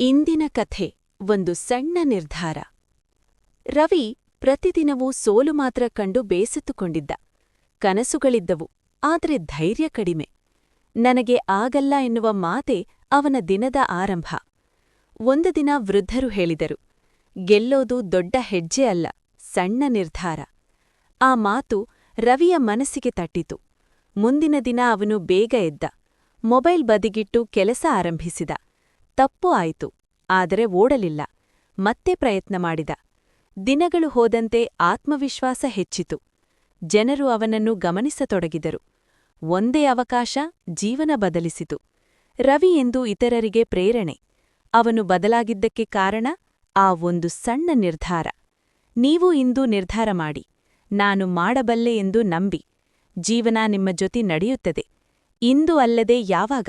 ಇಂದಿನ ಕಥೆ, ಒಂದು ಸಣ್ಣ ನಿರ್ಧಾರ. ರವಿ ಪ್ರತಿದಿನವೂ ಸೋಲು ಮಾತ್ರ ಕಂಡು ಬೇಸತ್ತುಕೊಂಡಿದ್ದ. ಕನಸುಗಳಿದ್ದವು, ಆದ್ರೆ ಧೈರ್ಯ ಕಡಿಮೆ. ನನಗೆ ಆಗಲ್ಲ ಎನ್ನುವ ಮಾತೆ ಅವನ ದಿನದ ಆರಂಭ. ಒಂದು ದಿನ ವೃದ್ಧರು ಹೇಳಿದರು, ಗೆಲ್ಲೋದು ದೊಡ್ಡ ಹೆಜ್ಜೆ ಅಲ್ಲ, ಸಣ್ಣ ನಿರ್ಧಾರ. ಆ ಮಾತು ರವಿಯ ಮನಸ್ಸಿಗೆ ತಟ್ಟಿತು. ಮುಂದಿನ ದಿನ ಅವನು ಬೇಗ ಎದ್ದ, ಮೊಬೈಲ್ ಬದಿಗಿಟ್ಟು ಕೆಲಸ ಆರಂಭಿಸಿದ. ತಪ್ಪು ಆಯಿತು. ಆದರೆ ಓಡಲಿಲ್ಲ. ಮತ್ತೆ ಪ್ರಯತ್ನ ಮಾಡಿದ. ದಿನಗಳು ಹೋದಂತೆ ಆತ್ಮವಿಶ್ವಾಸ ಹೆಚ್ಚಿತು. ಜನರು ಅವನನ್ನು ಗಮನಿಸತೊಡಗಿದರು. ಒಂದೇ ಅವಕಾಶ, ಜೀವನ ಬದಲಿಸಿತು. ರವಿ ಎಂದು ಇತರರಿಗೆ ಪ್ರೇರಣೆ. ಅವನು ಬದಲಾಗಿದ್ದಕ್ಕೆ ಕಾರಣ, ಆ ಒಂದು ಸಣ್ಣ ನಿರ್ಧಾರ. ನೀವು ಇಂದು ನಿರ್ಧಾರ ಮಾಡಿ. ನಾನು ಮಾಡಬಲ್ಲೆ ಎಂದು ನಂಬಿ. ಜೀವನ ನಿಮ್ಮ ಜೊತೆ ನಡೆಯುತ್ತದೆ. ಇಂದು ಅಲ್ಲದೆ ಯಾವಾಗ?